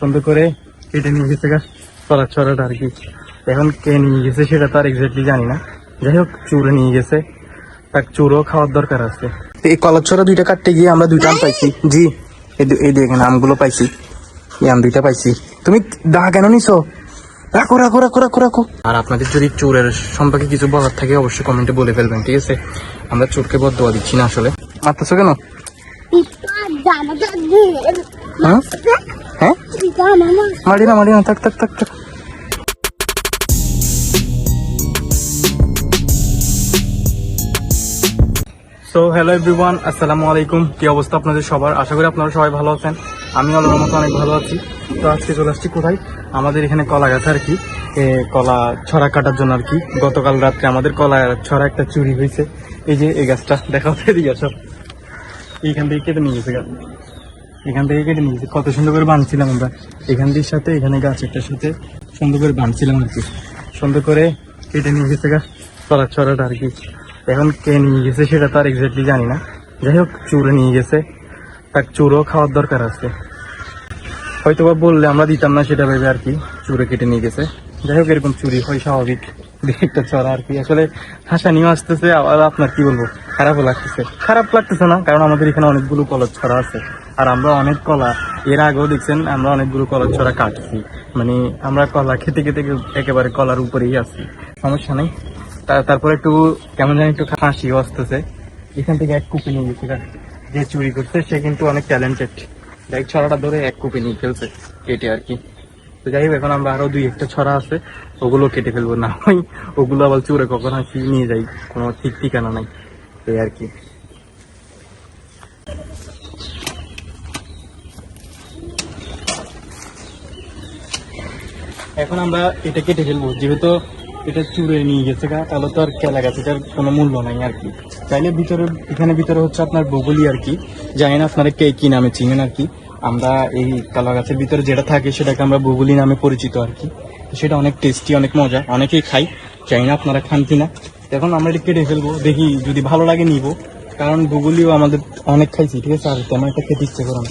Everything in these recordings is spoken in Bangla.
সুন্দর করে কেটে নিয়ে গেছে গা চড়া চড়াটা আর কি। এখন কে নিয়ে গেছে সেটা তো আর এক্স্যাক্টলি জানি না। যাই হোক চুরে নিয়ে গেছে। তার চুরও খাওয়ার দরকার আছে। এই কলার ছড়া দুইটা কাটতে গিয়ে আমরা দুইটা আম পাইছি। জি এই এই দেখেন আমগুলো পাইছি। এই আম দুইটা পাইছি। তুমি দা কেন নিছো? রাখো রাখো রাখো রাখো রাখো। আর আপনাদের যদি চোরের সম্পর্কে কিছু বলার থাকে অবশ্যই কমেন্টে বলে ফেলবেন ঠিক আছে? আমরা চোরকে বদয়া দিচ্ছি না আসলে। মারতেছো কেন? হ্যাঁ? হ্যাঁ? মারি না মারি না থাক থাক থাক থাক। সো হ্যালো এভরিওয়ান আসসালামু আলাইকুম। কি অবস্থা আপনাদের সবার? আশা করি আপনারা সবাই ভালো আছেন। আমি আল্লাহর মতো অনেক ভালো আছি। তো আজকে চলে আসছি কোথায়? আমাদের এখানে কলা গাছ আর কি। কলা ছড়া কাটার জন্য আর কি। গতকাল রাত্রে আমাদের কলা ছড়া একটা চুরি হয়েছে। এই যে, এই গাছটা দেখা হচ্ছে সব এইখান থেকে কেটে নিয়ে গেছে গাছ। এখান থেকে কেটে নিয়ে গেছে কত সুন্দর করে বাঁধছিলাম আমরা। এখান থেকে সাথে, এখানে গাছ একটার সাথে সুন্দর করে বাঁধছিলাম আর কি। সুন্দর করে কেটে নিয়ে গেছে গাছ ছড়া ছড়াটা আর কি। এখন কে নিয়ে গেছে সেটা তো আর এক্স্যাক্টলি জানি না। যাই হোক, চুরে নিয়ে গেছে। তার চুরও খাওয়ার দরকার আছে। হয়তো বা বললে আমরা দিতাম না সেটা ভেবে আর কি চুরে কেটে নিয়ে গেছে। যাই হোক, এরকম চুরি হয় স্বাভাবিক। একটা চড়া আর কি। আসলে হাসা হাসানিও আসতেছে, আবার আপনার কি বলব? খারাপও লাগতেছে। খারাপ লাগতেছে না, কারণ আমাদের এখানে অনেকগুলো কলর ছড়া আছে। আর আমরা অনেক কলা, এর আগেও দেখছেন আমরা অনেকগুলো কলার ছড়া কাটছি। মানে আমরা কলা খেতে খেতে একেবারে কলার উপরেই আছি। সমস্যা নেই। তারপর একটু কেমন জানি একটু হাসিও আসতেছে। এখান থেকে এক কুপি নিয়ে গেছে। যে চুরি করছে, সে কিন্তু অনেক ট্যালেন্টেড দেখ, ছড়াটা ধরে এক কুপি নিয়ে ফেলছে কেটে আর কি। তো যাই হোক, এখন আমরা আরও দুই একটা ছড়া আছে, ওগুলো কেটে ফেলব। না ওগুলো আবার চুরে কখন আসি নিয়ে যাই, কোনো ঠিক ঠিকানা নাই। এই আর কি। এখন আমরা এটা কেটে ফেলব, যেহেতু এটা চুরে নিয়ে গেছে গা, তাহলে তো আর কেলা গাছ, এটার কোনো মূল্য নাই আর কি। চাইলে ভিতরে, এখানে ভিতরে হচ্ছে আপনার বগুলি আর কি। জানি না আপনারা কে কি নামে চিনেন আর কি। আমরা এই কলা গাছের ভিতরে যেটা থাকে, সেটাকে আমরা বগুলি নামে পরিচিত আর কি। সেটা অনেক টেস্টি অনেক মজা, অনেকেই খাই জানি না আপনারা খান কিনা তো এখন আমরা এটা কেটে ফেলব, দেখি যদি ভালো লাগে নিব। কারণ বগুলিও আমাদের অনেক খাইছি, ঠিক আছে? আর তেমন একটা খেতে ইচ্ছে করে না।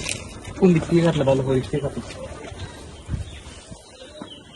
কোন দিক থেকে কাটলে ভালো করে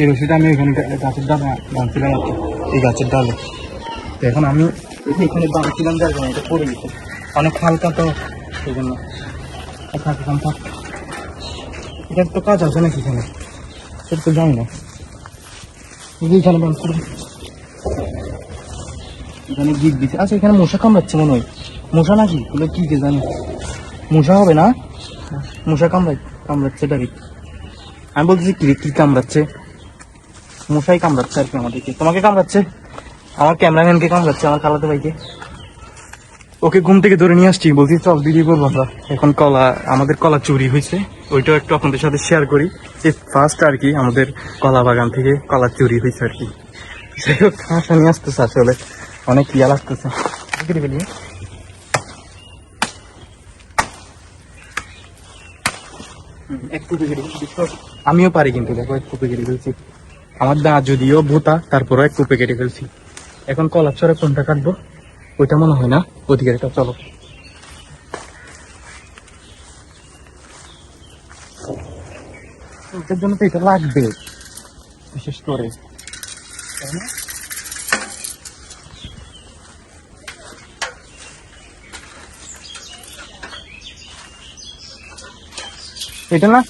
এই রশিটা, আমি ওইখানে গাছের ডালে বাঁধছিলাম আর এই গাছের ডালে। তো এখন আমি এখানে বাঁধছিলাম যার কারণে এটা পড়ে গেছে অনেক হালকা তো সেই জন্য। থাক, থাক। এটার তো কাজ আছে নাকি এখানে? সেটা তো জানি না। এখানে বাঁধ করে এখানে গিট দিচ্ছে আচ্ছা এখানে মশা কামড়াচ্ছে মনে হয়। মশা নাকি? এগুলো কি কে জানি। মশা হবে না? মশা কামড়াই কামড়াচ্ছে ডাইরেক্ট। আমি বলতেছি কি কি কামড়াচ্ছে? মশাই কামড়াচ্ছে আর কি আমাদেরকে। তোমাকে কামড়াচ্ছে? আমার ক্যামেরাম্যানকে কামড়াচ্ছে আমার খালাতে ভাইকে। ওকে ঘুম থেকে ধরে নিয়ে আসছি বলছি চল দিদি করব আমরা। এখন কলা আমাদের কলা চুরি হয়েছে। ওইটাও একটু আপনাদের সাথে শেয়ার করি যে ফার্স্ট আর কি আমাদের কলা বাগান থেকে কলা চুরি হয়েছে আর কি। যাই হোক হাসা নিয়ে আসতেছে আসলে। অনেক ইয়া লাগতেছে। আমিও পারি কিন্তু দেখো এক কুপি কেটে ফেলছি আমার দা যদিও ভোতা, তারপরও এক কুপি কেটে ফেলছি। এখন ছড়ে কোনটা কাটবো? ওইটা মনে হয় না। ওদিকে এটা চলো। ওটার জন্য তো এটা লাগবে, বিশেষ করে। এটা না?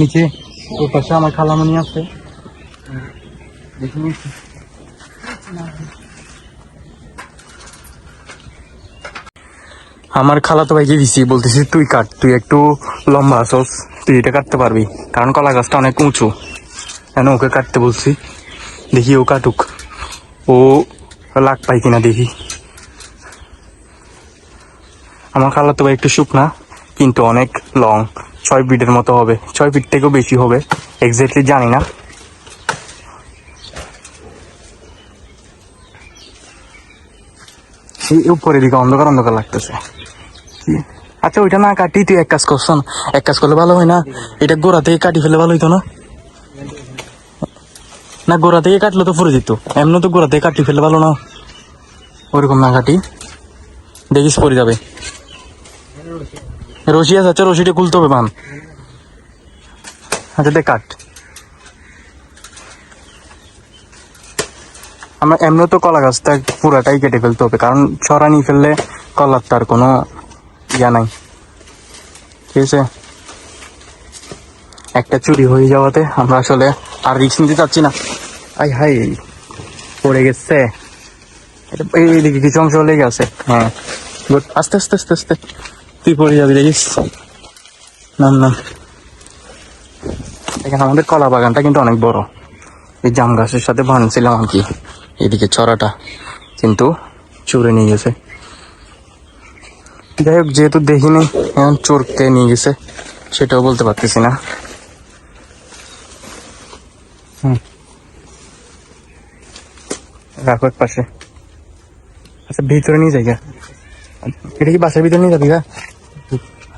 নিচে পাশে আমার খালামনি আছে। দেখে ভাইকে দিছি, বলতেছি, তুই কাট, তুই একটু লম্বা আসস তুই এটা কাটতে পারবি, কারণ কলা গাছটা অনেক উঁচু। কেন ওকে কাটতে বলছি। দেখি ও কাটুক। ও লাগ পাই কিনা দেখি। আমার খালাতো ভাই একটু শুকনা। কিন্তু অনেক লং ছয় ফিটের মতো হবে। ছয় ফিট থেকেও বেশি হবে। এক্স্যাক্টলি জানি না। উপরের দিকে অন্ধকার অন্ধকার লাগতেছে। আচ্ছা ওইটা না কাটি, তুই এক কাজ করছ এক কাজ করলে ভালো হয় না। এটা গোড়া থেকে কাটি ফেলে ভালো হইতো না? না, গোড়া থেকে কাটলে তো পরে যেত। এমনি তো গোড়া থেকে কাটি ফেলে ভালো না। ওরকম না কাটি। দেখিস পরে যাবে। রশি আছে আচ্ছা রশিটা খুলতে হবে বান। আচ্ছা দেখ কাট। আমরা এমনি তো কলা গাছটা পুরাটাই কেটে ফেলতে হবে, কারণ ছড়া নিয়ে ফেললে কলার তার কোনো ইয়া নাই। ঠিক আছে? একটা চুরি হয়ে যাওয়াতে আমরা আসলে আর রিক্স নিতে চাচ্ছি না। আই হাই, পড়ে গেছে। এইদিকে কিছু অংশ লেগে আছে হ্যাঁ। গুড আস্তে আস্তে আস্তে আস্তে। তুই পড়ে যাবি, দেখিস? নাম নাম। এখানে আমাদের কলা বাগানটা কিন্তু অনেক বড়। এই জাম গাছের সাথে বানছিলাম আর কি। এদিকে ছড়াটা কিন্তু চুরে নিয়ে গেছে। যাই হোক, যেহেতু দেখিনি, এখন চোরকে নিয়ে গেছে, সেটাও বলতে পারতেছি না। রাখো এক পাশে আচ্ছা ভিতরে নিয়ে যাই। এটা কি বাসার ভিতরে নিয়ে যাবি গা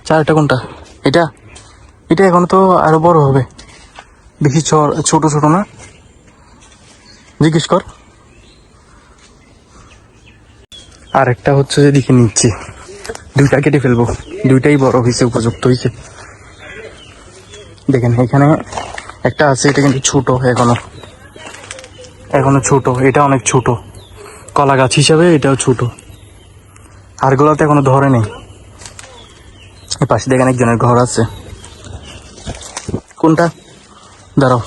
চারটা কোনটা? এটা? এটা এখন তো আরও বড় হবে। বেশি ছোট ছোট না? জিজ্ঞেস কর। আর একটা হচ্ছে যে দিকে নিচ্ছি। দুইটা কেটে ফেলব। দুইটাই বড় হয়েছে উপযুক্ত হয়েছে। দেখেন এখানে একটা আছে এটা কিন্তু ছোট এখনও। এখনও ছোট এটা অনেক ছোট। কলা গাছ হিসাবে এটাও ছোট। আর গুলাতে এখনও ধরে নেই। এই পাশে দেখেন একজনের ঘর আছে। কোনটা? দাঁড়াও।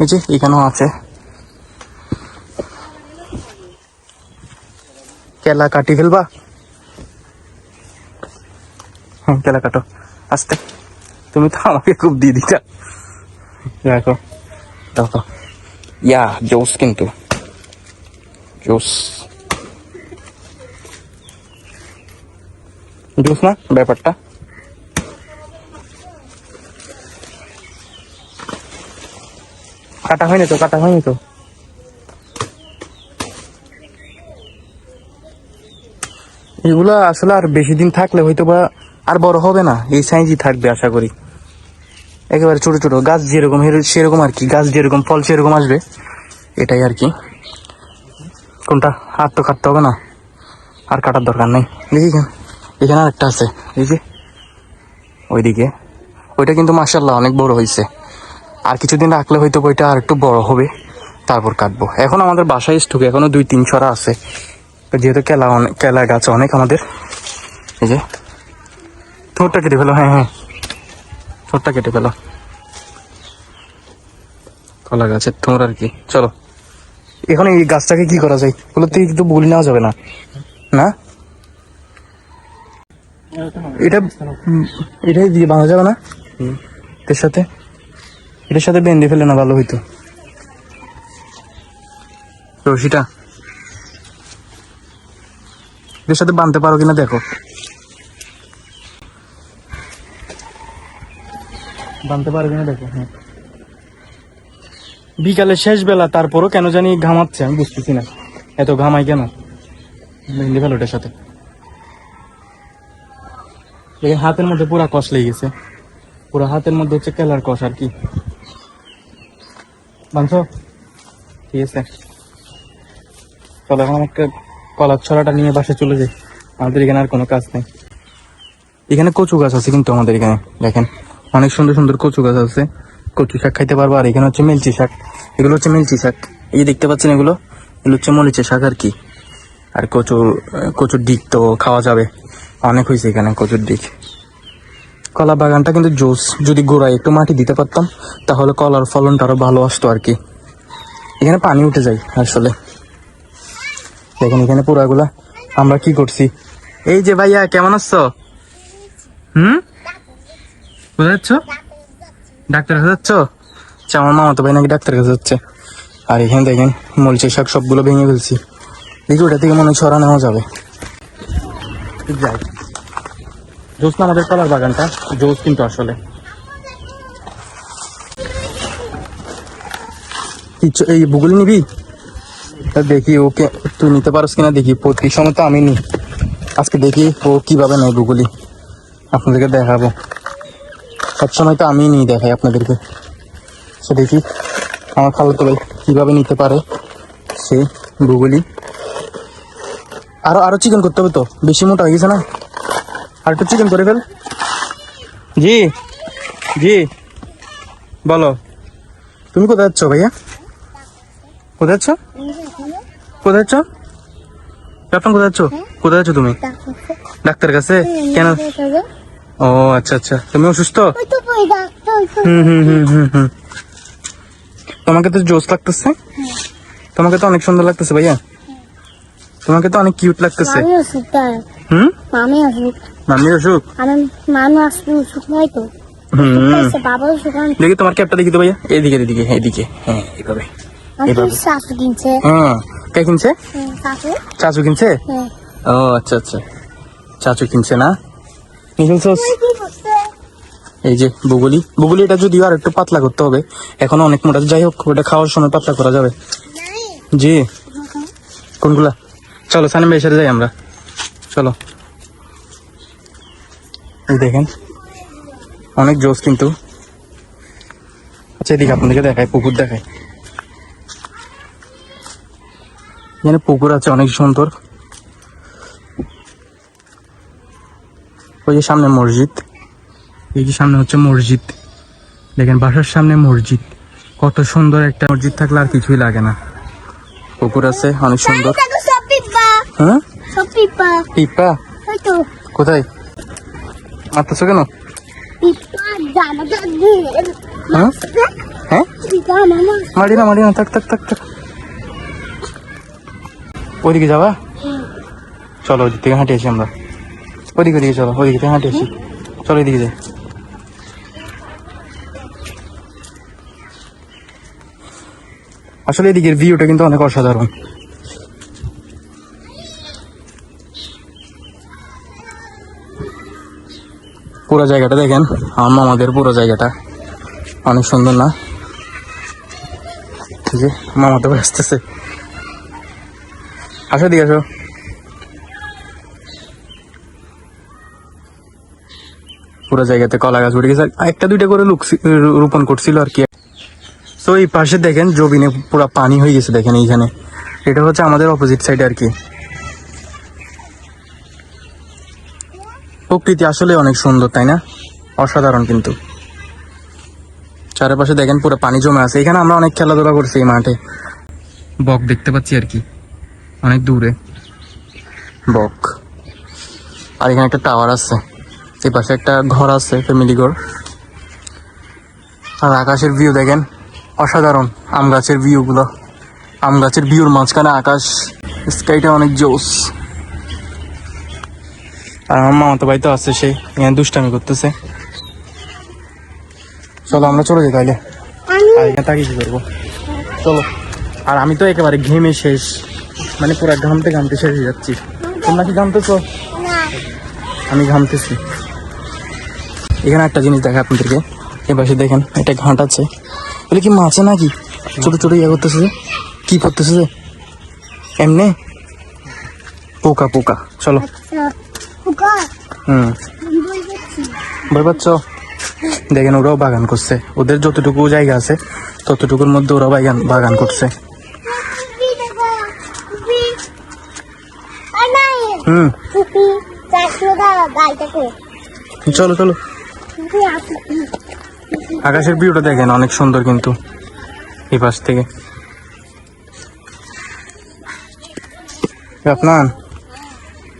এই যে এখানেও আছে। কেলা কাটি ফেলবা? হ্যাঁ কেলা কাটো। আস্তে। তুমি তো আমাকে খুব দিয়ে দেখো। দেখো। ইয়া, জোস কিন্তু। জোস। জোস না, ব্যাপারটা? কাটা হয়নি তো, কাটা হয়নি তো। এগুলা আসলে আর বেশি দিন থাকলে হয়তো বা আর বড় হবে না, এই সাইজই থাকবে আশা করি। একেবারে ছোট ছোট, গাছ যেরকম সেরকম আর কি, গাছ যেরকম, ফল সেরকম আসবে, এটাই আর কি। কোনটা? হাত তো কাটতে হবে না, আর কাটার দরকার নেই। দেখি এখানে এখানে আরেকটা আছে। এই যে, ওইদিকে। ওইটা কিন্তু মার্শাল্লাহ অনেক বড় হয়েছে আর কিছুদিন রাখলে হয়তো ওইটা আর একটু বড় হবে। তারপর কাটবো। এখন আমাদের বাসায় স্টুক এখনও দুই তিন ছড়া আছে। যেহেতু কেলা অনেক কেলা গাছ অনেক আমাদের। এই যে, ঠোঁটটা কেটে ফেলো। হ্যাঁ হ্যাঁ। ঠোঁটটা কেটে ফেলো। কলা গাছের ঠোঁট আর কি। চলো। এখন এই গাছটাকে কি করা যায়? বলে তুই একটু বলি নেওয়া যাবে না। না? এটা এটাই দিয়ে বাঁধা যাবে না? এর সাথে? এটার সাথে বেঁধে ফেলে না ভালো হইতো? রশিটা? এর সাথে বাঁধতে পারো কিনা দেখো। বাঁধতে পারো কিনা দেখো হ্যাঁ। বিকালে শেষ বেলা তারপরও কেন জানি ঘামাচ্ছে আমি বুঝতেছি না। এত ঘামাই কেন? বেঁধে ফেলো ওটার সাথে। দেখেন, হাতের মধ্যে পুরা কষ লেগে গেছে। পুরো হাতের মধ্যে হচ্ছে কেলার কষ আর কি। বাঁধছ ঠিক আছে। চলো, এখন আমাকে কলার ছড়াটা নিয়ে বাসে চলে যাই। আমাদের এখানে আর কোনো কাজ নেই। এখানে কচু গাছ আছে কিন্তু আমাদের এখানে, দেখেন। অনেক সুন্দর সুন্দর কচু গাছ আছে। কচু শাক খাইতে পারব, আর এখানে হচ্ছে মিলচি শাক। এগুলো হচ্ছে মিলচি শাক। এই যে দেখতে পাচ্ছেন এগুলো? এগুলো হচ্ছে মরিচের শাক আর কি। আর কচু, কচুর দিক তো খাওয়া যাবে। অনেক হয়েছে এখানে কচুর দিক। কলা বাগানটা কিন্তু জোস, যদি গোড়ায় একটু মাটি দিতে পারতাম, তাহলে কলার ফলনটা আরও ভালো আসতো আর কি। এখানে পানি উঠে যায় আসলে। দেখেন এখানে পুরাগুলা আমরা কি করছি? এই যে ভাইয়া, কেমন আছো? হুম? কোথায় যাচ্ছ? ডাক্তার কাছে যাচ্ছ? আচ্ছা আমার মামা তো ভাই নাকি ডাক্তার কাছে যাচ্ছে। আর এখানে দেখেন, মরিচের শাক সবগুলো ভেঙে ফেলছি। দেখি ওটা থেকে মনে হয় ছড়া নেওয়া যাবে। যাই জোস না আমাদের কলার বাগানটা। জোস কিন্তু আসলে। কিছু এই বুগুলি নিবি? দেখি ওকে তুই নিতে পারস কিনা দেখি। প্রতি সময় তো আমি নি। আজকে দেখি ও কীভাবে নেয় বুগুলি। আপনাদেরকে দেখাবো। সবসময় তো আমি নিই দেখাই আপনাদেরকে। সে দেখি আমার খালাতো ভাই কীভাবে নিতে পারে সে বুগুলি। আরও আরও চিকেন করতে হবে তো। বেশি মোটা হয়ে গেছে না? আর একটু চিকেন করে ফেল। জি জি। বলো। তুমি কোথায় যাচ্ছ ভাইয়া? কোথায় যাচ্ছ? কোথায় যাচ্ছ? আপনি কোথায় যাচ্ছ? কোথায় যাচ্ছ তুমি? ডাক্তার কাছে? কেন? ও আচ্ছা আচ্ছা। তুমি অসুস্থ? হুম হুম হুম হুম হুম। তোমাকে তো জোস লাগতেছে। তোমাকে তো অনেক সুন্দর লাগতেছে ভাইয়া। তোমাকে তো অনেক কিউট লাগতেছে। মামি অসুখ হুম? মামি অসুখ অসুখ মামি নাই তো। হুম। দেখি তোমার ক্যাপটা দেখি তো ভাইয়া। এইদিকে এদিকে এইদিকে। হ্যাঁ এইভাবে। শাশু কিনছে। হ্যাঁ। কে কিনছে? চাচু কিনছে? হ্যাঁ। ও আচ্ছা আচ্ছা। চাচু কিনছে না? এই যে বুগুলি। বুগুলি এটা যদিও আর একটু পাতলা করতে হবে। এখনও অনেক মোটা। যাই হোক ওটা খাওয়ার সময় পাতলা করা যাবে। জি। কোনগুলা? চলো সানি ভাইয়ের সাথে যাই আমরা। চলো। দেখেন, অনেক জোস কিন্তু। আচ্ছা এদিকে আপনাদেরকে দেখায় পুকুর দেখায় এখানে পুকুর আছে, অনেক সুন্দর। ওই যে সামনে মসজিদ। এই যে সামনে হচ্ছে মসজিদ। দেখেন, বাসার সামনে মসজিদ। কত সুন্দর একটা মসজিদ থাকলে আর কিছুই লাগে না। পুকুর আছে, অনেক সুন্দর। হ্যাঁ? সব পিপা। পিপা? তো। কোথায়? মারতেছো কেন? হ্যাঁ? হ্যাঁ? মারি না মারি না থাক থাক থাক থাক। ওইদিকে যাবা? চলো ওইদিক থেকে হাঁটে আসি আমরা। ওইদিকে ওইদিকে চলো ওইদিকে থেকে হাঁটে আসি। চলো এদিকে যাই। আসলে এদিকের ভিউটা কিন্তু অনেক অসাধারণ। পুরো জায়গাটা দেখেন। আমার মামাদের পুরো জায়গাটা। অনেক সুন্দর না? ঠিক যে মামা তো আসতেছে। আসো দিকে আসো। পুরো জায়গাতে কলা গাছ উঠে গেছে। একটা দুইটা করে রোপণ করছিল আর কি। তো এই পাশে দেখেন জবিনে পুরো পানি হয়ে গেছে দেখেন এইখানে। এটা হচ্ছে আমাদের অপোজিট সাইডে আর কি। প্রকৃতি আসলে অনেক সুন্দর, তাই না? অসাধারণ কিন্তু। চারপাশে দেখেন পুরো পানি জমে আছে। এখানে আমরা অনেক খেলাধুলা করছি এই মাঠে। বক দেখতে পাচ্ছি আর কি। অনেক দূরে। বক। আর এখানে একটা টাওয়ার আছে। এই পাশে একটা ঘর আছে ফ্যামিলি ঘর। আর আকাশের ভিউ দেখেন, অসাধারণ আম গাছের ভিউ গুলো। আম গাছের ভিউর মাঝখানে আকাশ স্কাইটা অনেক জোস আর আমার মামাতো ভাই তো আছে সে এখানে দুষ্টামি করতেছে। চলো আমরা চলে যাই তাইলে আর এখানে তাকিয়ে কি করব? চলো। আর আমি তো একেবারে ঘেমে শেষ মানে পুরো ঘামতে ঘামতে শেষ হয়ে যাচ্ছি। তোমরা কি ঘামতেছো? আমি ঘামতেছি। এখানে একটা জিনিস দেখা আপনাদেরকে। এ পাশে দেখেন একটা ঘাট আছে। বলে কি মাছে নাকি? ছোট ছোট ইয়ে করতেছে যে? কি করতেছে যে? এমনে? পোকা পোকা। চলো। আচ্ছা। হুম। পাচ্ছ? দেখেন ওরাও বাগান করছে। ওদের যতটুকু জায়গা আছে ততটুকুর মধ্যে ওরা বাগান বাগান করছে। হুম। চলো চলো। আকাশের ভিউটা দেখেন অনেক সুন্দর কিন্তু এই পাশ থেকে। আপনার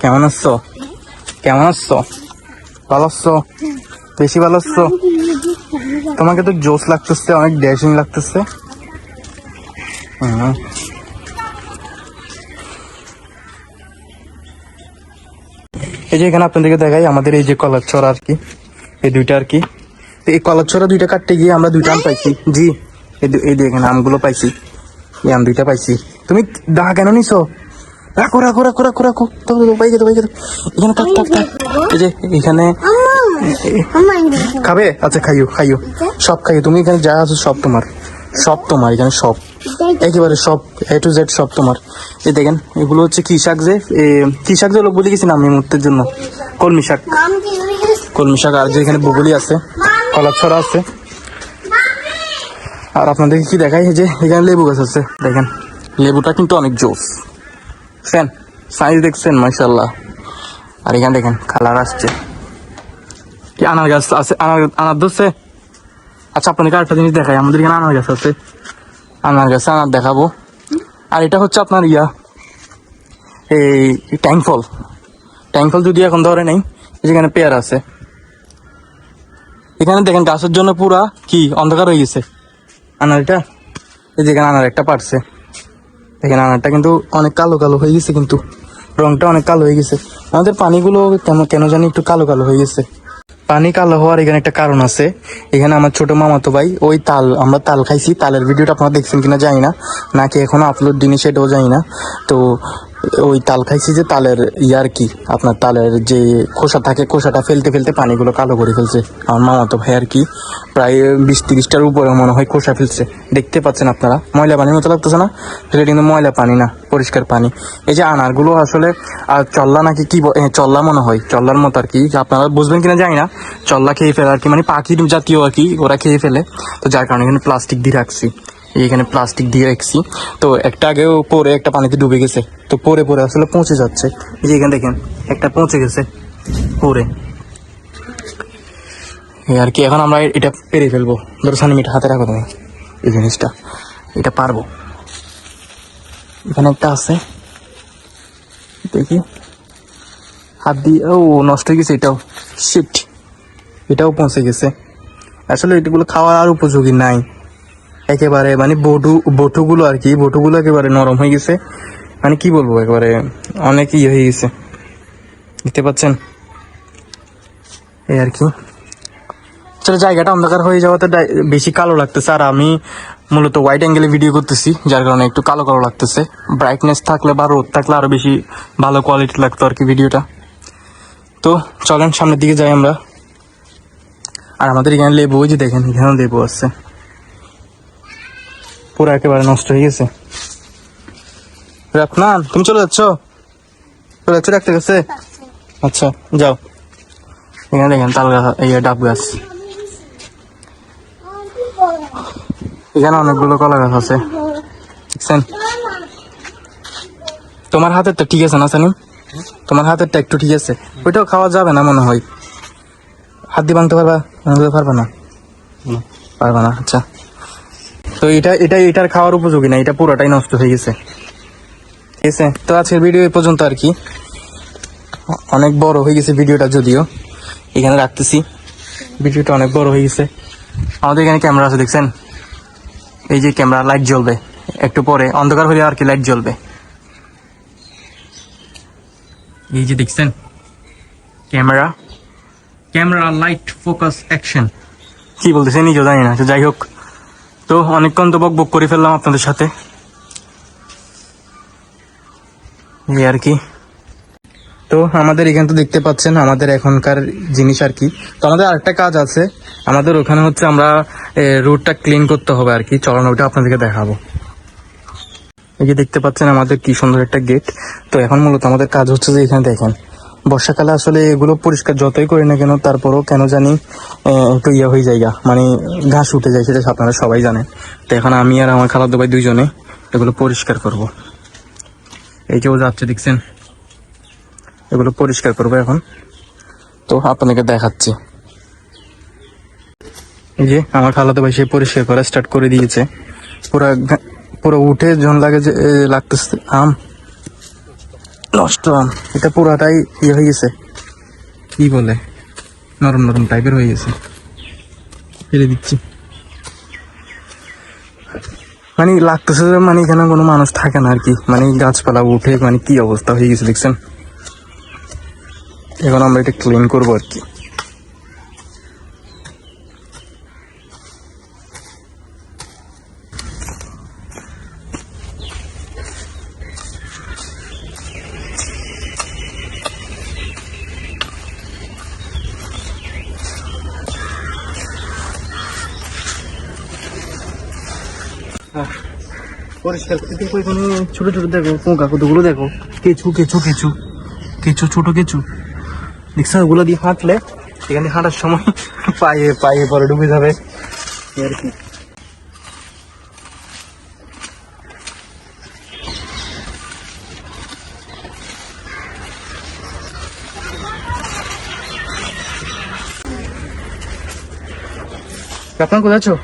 কেমন আছো? কেমন আছো? ভালো আছো? বেশি ভালো আছো? তোমাকে তো জোস লাগতেছে, অনেক ড্যাশিং লাগতেছে। এই যে এখানে আপনাদেরকে দেখাই, আমাদের এই যে কলার ছড়া আর কি, এই দুইটা আর কি। এই কলার ছড়া দুইটা কাটতে গিয়ে আমরা দুইটা আম পাইছি। জি, এই দেখেন আমগুলো পাইছি, এই আম দুইটা পাইছি। তুমি দা কেন নিছো? রাখো রাখো রাখো রাখো রাখো। দাও, বাইকে দাও, বাইকে। এখানে থাক থাক থাক। এই যে এখানে খাবে? আচ্ছা খাইও খাইও। সব খাইও। তুমি এখানে যা আছো সব তোমার। সব তোমার এখানে সব। একেবারে সব এ টু জেড সব তোমার। এই দেখেন এগুলো হচ্ছে কি শাক যে কি শাক যে লোক বলে গেছি না আমি মুহূর্তের জন্য? কলমি শাক। কলমি শাক আর যে এখানে বুগুলি আছে কলার ছড়া আছে। আর আপনাদেরকে কি দেখাই? যে এখানে লেবু গাছ আছে দেখেন। লেবুটা কিন্তু অনেক জোস। ফ্যান সাইজ দেখছেন মাশাল্লাহ আর এখানে দেখেন কালার আসছে। কি আনার গাছ আছে? আনার আনার ধরছে? আচ্ছা আপনাকে আরেকটা জিনিস দেখাই। আমাদের এখানে আনার গাছ আছে। আনার গাছে আনার দেখাবো। আর এটা হচ্ছে আপনার ইয়া, এই ট্যাঙ্ক ফল। ট্যাঙ্ক ফল যদি এখন ধরে নেই, যেখানে পেয়ার আছে। এখানে দেখেন, গাছের জন্য পুরা কি? অন্ধকার হয়ে গেছে। আনার এটা? এই যেখানে আনার একটা পারছে দেখেন আনারটা কিন্তু অনেক কালো কালো হয়ে গেছে কিন্তু। রংটা অনেক কালো হয়ে গেছে। আমাদের পানিগুলো কেন কেন জানি একটু কালো কালো হয়ে গেছে। পানি কালো হওয়ার এখানে একটা কারণ আছে। এখানে আমার ছোট মামাতো ভাই, ওই তাল আমরা তাল খাইছি। তালের ভিডিওটা আপনারা দেখছেন কিনা জানি না। নাকি এখনও আপলোড দিনে সেটাও জানি না। তো ওই তাল খাইছি যে তালের ইয়ার কি, আপনার তালের যে খোসা থাকে, খোসাটা ফেলতে ফেলতে পানিগুলো কালো করে ফেলছে। আমার মামাতো ভাই আর কি, প্রায় বিশ তিরিশটার উপরে মনে হয় খোসা ফেলছে। দেখতে পাচ্ছেন আপনারা? ময়লা পানির মতো লাগতেছে না? সেটা কিন্তু ময়লা পানি না, পরিষ্কার পানি। এই যে আনারগুলো আসলে, আর চল্লা নাকি কি চল্লা মনে হয়, চল্লার মতো আর কি, আপনারা বুঝবেন কিনা জানি না। চল্লা খেয়ে ফেলে আর কি মানে পাখির জাতীয় আর কি, ওরা খেয়ে ফেলে। তো যার কারণে এখানে প্লাস্টিক দিয়ে রাখছি। এখানে প্লাস্টিক দিয়ে রাখছি তো একটা আগেও পরে একটা পানিতে ডুবে গেছে। তো পরে পরে আসলে পৌঁছে যাচ্ছে। যে এখানে দেখেন, একটা পৌঁছে গেছে পরে। আর কি, এখন আমরা এটা পেরে ফেলব। ধরো সানি মিটা হাতে রাখো তুমি এই জিনিসটা। এটা পারব। এখানে একটা আছে। দেখি। হাত দিয়ে, ও, নষ্ট হয়ে গেছে এটাও। শিফট এটাও পৌঁছে গেছে। আসলে এগুলো খাওয়ার আর উপযোগী নাই। একেবারে মানে বটু বটুগুলো আর কি, বটুগুলো একেবারে নরম হয়ে গেছে। মানে কি বলব, একেবারে অনেক ইয়ে হয়ে গেছে। দেখতে পাচ্ছেন? এই আর কি। জায়গাটা অন্ধকার হয়ে যাওয়াতে বেশি কালো লাগতেছে। আর আমি মূলত হোয়াইট অ্যাঙ্গেলে ভিডিও করতেছি, যার কারণে একটু কালো কালো লাগতেছে। ব্রাইটনেস থাকলে বা রোদ থাকলে আরও বেশি ভালো কোয়ালিটি লাগতো আর কি ভিডিওটা তো চলেন, সামনের দিকে যাই আমরা। আর আমাদের এখানে লেবু, ওই যে দেখেন, এখানেও লেবু আছে। পুরো একেবারে নষ্ট হয়ে গেছে। রাফনান তুমি চলে যাচ্ছ? চলে যাচ্ছ রাখতে গেছে আচ্ছা যাও। এখানে দেখেন তাল গাছ এই ডাব গাছ। এখানে অনেকগুলো কলা গাছ আছে। দেখছেন? তোমার হাতেরটা ঠিক আছে না সানিম তোমার হাতেরটা একটু ঠিক আছে। ওইটাও খাওয়া যাবে না মনে হয়। হাত দিয়ে ভাঙতে পারবা? ভাঙতে পারবা না। পারবা না আচ্ছা। তো এটা এটা, এটার খাওয়ার উপযোগী না, এটা পুরোটাই নষ্ট হয়ে গেছে। ঠিক আছে? তো আজকের ভিডিও এই পর্যন্ত আর কি। অনেক বড় হয়ে গেছে ভিডিওটা যদিও। এখানে রাখতেছি। ভিডিওটা অনেক বড় হয়ে গেছে। আমাদের এখানে ক্যামেরা আছে, দেখছেন? এই যে ক্যামেরা, লাইট জ্বলবে। একটু পরে, অন্ধকার হলে আর কি লাইট জ্বলবে। এই যে দেখছেন? Camera. Camera, light, focus, action. কি বলতেছে? নিজেও জানি না যাই হোক। তো অনেকক্ষণ তো বক বক করে ফেললাম আপনাদের সাথে। আর কি। তো আমাদের এখানে তো দেখতে পাচ্ছেন, আমাদের এখনকার জিনিস আর কি। তো আমাদের আরেকটা কাজ আছে, আমাদের ওখানে হচ্ছে আমরা রুটটা ক্লিন করতে হবে আর কি। চলন ওটা আপনাদেরকে দেখাবো। এই যে দেখতে পাচ্ছেন আমাদের কি সুন্দর একটা গেট তো এখন মূলত আমাদের কাজ হচ্ছে যে এখানে দেখেন বর্ষাকালে আসলে এগুলো পরিষ্কার যতই করি না কেন, তারপরও কেন জানি একটু ইয়ে হয়ে যায় মানে ঘাস উঠে যায় সেটা আপনারা সবাই জানেন। তো এখন আমি আর আমার খালাতো ভাই দুইজনে এগুলো পরিষ্কার করব। এই যে যাচ্ছে, দেখছেন? এগুলো পরিষ্কার করব এখন। তো আপনাকে দেখাচ্ছি। এই যে আমার খালাতো ভাই সে পরিষ্কার করা স্টার্ট করে দিয়েছে। পুরো পুরো উঠে জন লাগে যে লাগতেছে, আম। নষ্ট। আম এটা পুরাটাই ইয়ে হয়ে গেছে। কি বলে? নরম নরম টাইপের হয়ে গেছে। ফেলে দিচ্ছি। মানে লাগতেছে যে মানে এখানে কোনো মানুষ থাকে না আর কি মানে গাছপালা উঠে মানে কি অবস্থা হয়ে গেছে, দেখছেন? এখন আমরা এটা ক্লিন করব আর কি পরিষ্কার। দেখো এখানে ছোট ছোট দেখো দিয়ে হাঁটলে এখানে হাঁটার সময় পায়ে পায়ে পরে ডুবে যাবে। আর কি। আপনার কোথায় আছো?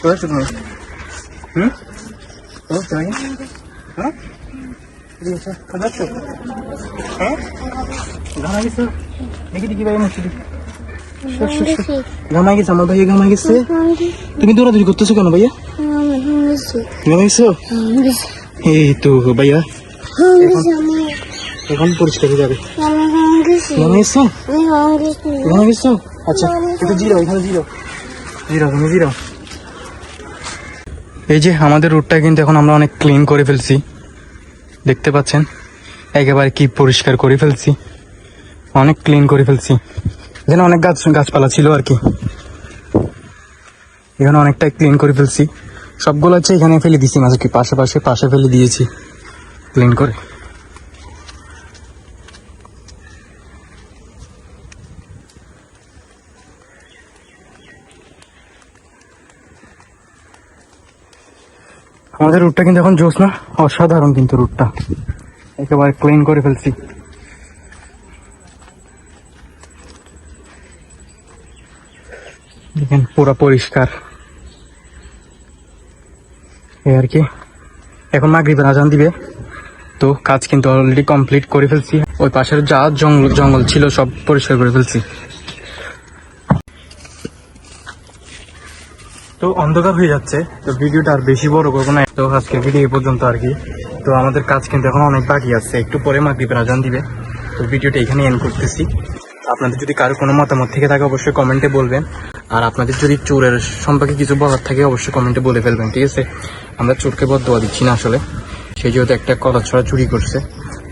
কোথায় আছো হুম? আছো তুমি? হ্যাঁ। কোথায় হ্যাঁ? ঘামা গেছো? দেখি দেখি ভাই মুখি ঘামা গেছে। আমার ভাইয়া ঘামা গেছে। তুমি দৌড়াদৌড়ি করতেছো কেন ভাইয়া? ঘামা গেছো। এই তো ভাইয়া। এখন পরিষ্কার হয়ে যাবে। ঘামা গেছো। ঘামা গেছো? আচ্ছা একটু জিরো এখানে জিরো জিরো তুমি জিরো এই যে আমাদের রুটটা কিন্তু এখন আমরা অনেক ক্লিন করে ফেলছি। দেখতে পাচ্ছেন? একেবারে কি পরিষ্কার করে ফেলছি। অনেক ক্লিন করে ফেলছি। এখানে অনেক গাছ, গাছপালা ছিল আর কি। এখানে অনেকটাই ক্লিন করে ফেলছি। সবগুলো হচ্ছে এখানে ফেলে দিছি, মাঝে কি পাশে পাশে পাশে ফেলে দিয়েছি। ক্লিন করে। আমাদের রুটটা কিন্তু এখন জোস না? অসাধারণ কিন্তু রুটটা একেবারে ক্লিন করে ফেলছি। দেখেন, পুরো পরিষ্কার। এই আর কি। এখন মাগরিবের আজান দিবে। তো কাজ কিন্তু অলরেডি কমপ্লিট করে ফেলছি। ওই পাশের যা জঙ্গল জঙ্গল ছিল সব পরিষ্কার করে ফেলছি। অন্ধকার হয়ে যাচ্ছে, তো ভিডিওটা আর বেশি বড় করব না। তো আজকে ভিডিও এই পর্যন্ত আর কি। তো আমাদের কাজ কিন্তু এখন অনেক বাকি আছে, একটু পরে মাগরিবের আজান দিবে। তো ভিডিওটা এখানে এন্ড করতেছি। আপনাদের যদি কারও কোনো মতামত থেকে থাকে, অবশ্যই কমেন্টে বলবেন। আর আপনাদের যদি চোরের সম্পর্কে কিছু বলার থাকে, অবশ্যই কমেন্টে বলে ফেলবেন, ঠিক আছে? আমরা চোরকে বদয়া দিচ্ছি না আসলে। সে যেহেতু একটা কলা ছড়া চুরি করছে।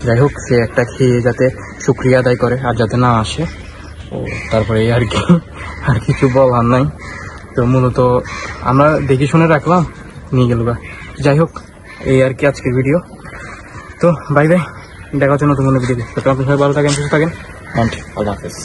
যাই হোক, সে একটা খেয়ে যাতে শুক্রিয়া আদায় করে, আর যাতে না আসে। ও, তারপরে আর কি, আর কিছু বলার নাই। তো মূলত আমরা দেখে শুনে রাখলাম, নিয়ে গেল যাই হোক, এই আর কি আজকের ভিডিও তো বাই বাই দেখা হচ্ছে নতুন কোনো ভিডিও তো। আপনি সবাই ভালো থাকেন, সুস্থ থাকেন। অ্যান্ড আল্লাহ হাফেজ।